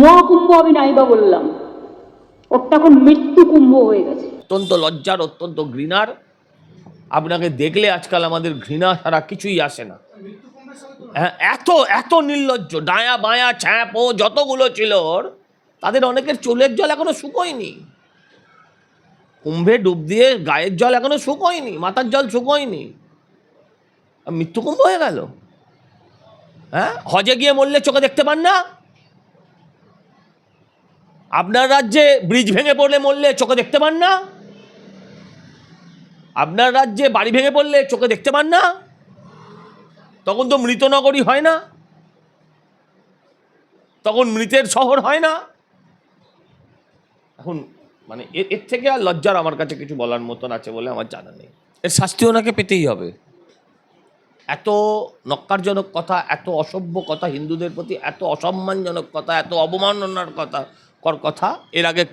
মহাকুম্ভ আমি নাইবা বললাম। ওটা এখন মৃত্যু কুম্ভ হয়ে গেছে। অত্যন্ত লজ্জার, অত্যন্ত ঘৃণার। আপনাকে দেখলে আজকাল আমাদের ঘৃণা ছাড়া কিছুই আসে না। হ্যাঁ এত এত নির্লজ্জ, ডায়া বায়া, ছ্যাপ, যতগুলো ছিল ওর, তাদের অনেকের চুলের জল এখনও শুকোয়নি। কুম্ভে ডুব দিয়ে গায়ের জল এখনও শুকোয়নি, মাথার জল শুকোয়নি। মৃত্যুকুম্ভ হয়ে গেল। হ্যাঁ হজে গিয়ে মরলে চোখে দেখতে পান না? আপনার রাজ্যে ব্রিজ ভেঙে পড়লে মরলে চোখে দেখতে পান না? আপনার রাজ্যে বাড়ি ভেঙে পড়লে চোখে দেখতে পান না? তখন তো মৃতনগরী হয় না। তখন মৃতের শহর হয় না। এখন মানে এর এর থেকে আর লজ্জার আমার কাছে কিছু বলার মতন আছে বলে আমার জানা নেই। এর শাস্তি ওনাকে পেতেই হবে। এত নক্কারজনক কথা এত অসভ্য কথা হিন্দুদের প্রতি এত অসম্মানজনক কথা এত অবমাননার কথা কর কথা। এর আগে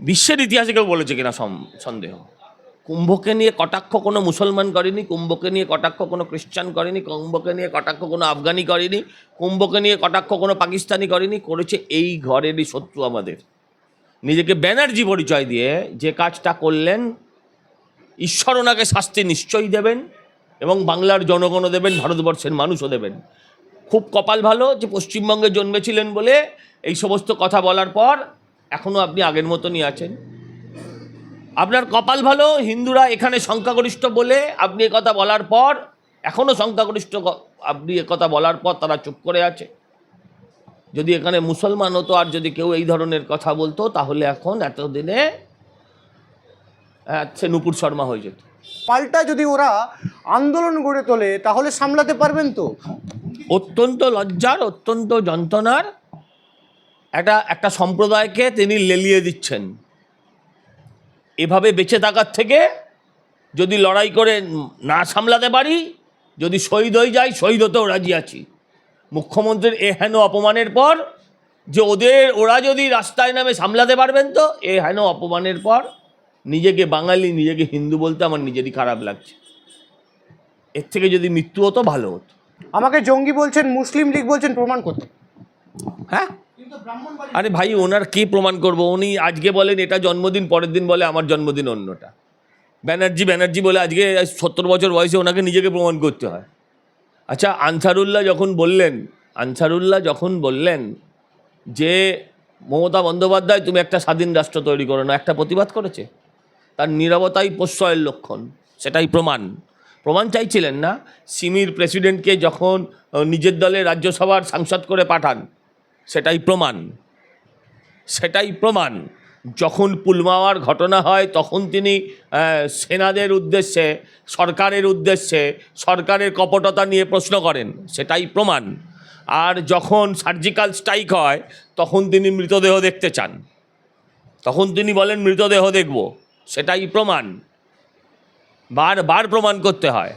বিশ্বের ইতিহাসে কেউ বলেছে কিনা সন্দেহ। কুম্ভকে নিয়ে কটাক্ষ কোনো মুসলমান করেনি, কুম্ভকে নিয়ে কটাক্ষ কোনো খ্রিস্টান করেনি, কুম্ভকে নিয়ে কটাক্ষ কোনো আফগানি করেনি, কুম্ভকে নিয়ে কটাক্ষ কোনো পাকিস্তানি করেনি, করেছে এই ঘরেরই শত্রু আমাদের। নিজেকে ব্যানার্জি পরিচয় দিয়ে যে কাজটা করলেন, ঈশ্বর ওনাকে শাস্তি নিশ্চয়ই দেবেন এবং বাংলার জনগণও দেবেন, ভারতবর্ষের মানুষও দেবেন। খুব কপাল ভালো যে পশ্চিমবঙ্গে জন্মেছিলেন বলে এই সমস্ত কথা বলার পর এখনও আপনি আগের মতনই আছেন। আপনার কপাল ভালো হিন্দুরা এখানে সংখ্যাগরিষ্ঠ বলে আপনি কথা বলার পর এখনও সংখ্যাগরিষ্ঠ আপনি কথা বলার পর তারা চুপ করে আছে। যদি এখানে মুসলমান হতো আর যদি কেউ এই ধরনের কথা বলতো তাহলে এখন এতদিনে আহ, সে নুপুর শর্মা হয়ে যেত। পাল্টা যদি ওরা আন্দোলন গড়ে তোলে তাহলে সামলাতে পারবেন তো? অত্যন্ত লজ্জার অত্যন্ত যন্ত্রণার একটা একটা সম্প্রদায়কে তিনি লেলিয়ে দিচ্ছেন। এভাবে বেঁচে থাকার থেকে যদি লড়াই করে না সামলাতে পারি যদি শহীদ হয়ে যাই শহীদ হতেও রাজি আছি। মুখ্যমন্ত্রীর এ হেন অপমানের পর যে ওদের ওরা যদি রাস্তায় নামে সামলাতে পারবেন তো এ হেন অপমানের পর নিজেকে বাঙালি নিজেকে হিন্দু বলতে আমার নিজেরই খারাপ লাগছে। এর থেকে যদি মৃত্যু হতো ভালো হতো। আমাকে জঙ্গি বলছেন মুসলিম লীগ বলছেন প্রমাণ করতে। হ্যাঁ? আরে ভাই ওনার কি প্রমাণ করব? উনি আজকে বলেন এটা জন্মদিন পরের দিন বলে আমার জন্মদিন অন্যটা। ব্যানার্জি ব্যানার্জি বলে আজকে সত্তর বছর বয়সে ওনাকে নিজেকে প্রমাণ করতে হয়। আচ্ছা আনসারুল্লাহ যখন বললেন আনসারুল্লাহ যখন বললেন যে মমতা বন্দ্যোপাধ্যায় তুমি একটা স্বাধীন রাষ্ট্র তৈরি করো না একটা প্রতিবাদ করেছে? তার নিরবতাই প্রশ্রয়ের লক্ষণ সেটাই প্রমাণ। প্রমাণ চাইছিলেন না? সিমির প্রেসিডেন্টকে যখন নিজের দলে রাজ্যসভার সাংসদ করে পাঠান সেটাই প্রমাণ। সেটাই প্রমাণ। যখন পুলওয়ামার ঘটনা হয়, তখন তিনি সেনাদের উদ্দেশ্যে, সরকারের উদ্দেশ্যে, সরকারের কপটতা নিয়ে প্রশ্ন করেন। সেটাই প্রমাণ। আর যখন সার্জিক্যাল স্ট্রাইক হয়, তখন তিনি মৃতদেহ দেখতে চান। তখন তিনি বলেন, মৃতদেহ দেখব। সেটাই প্রমাণ। বারবার প্রমাণ করতে হয়।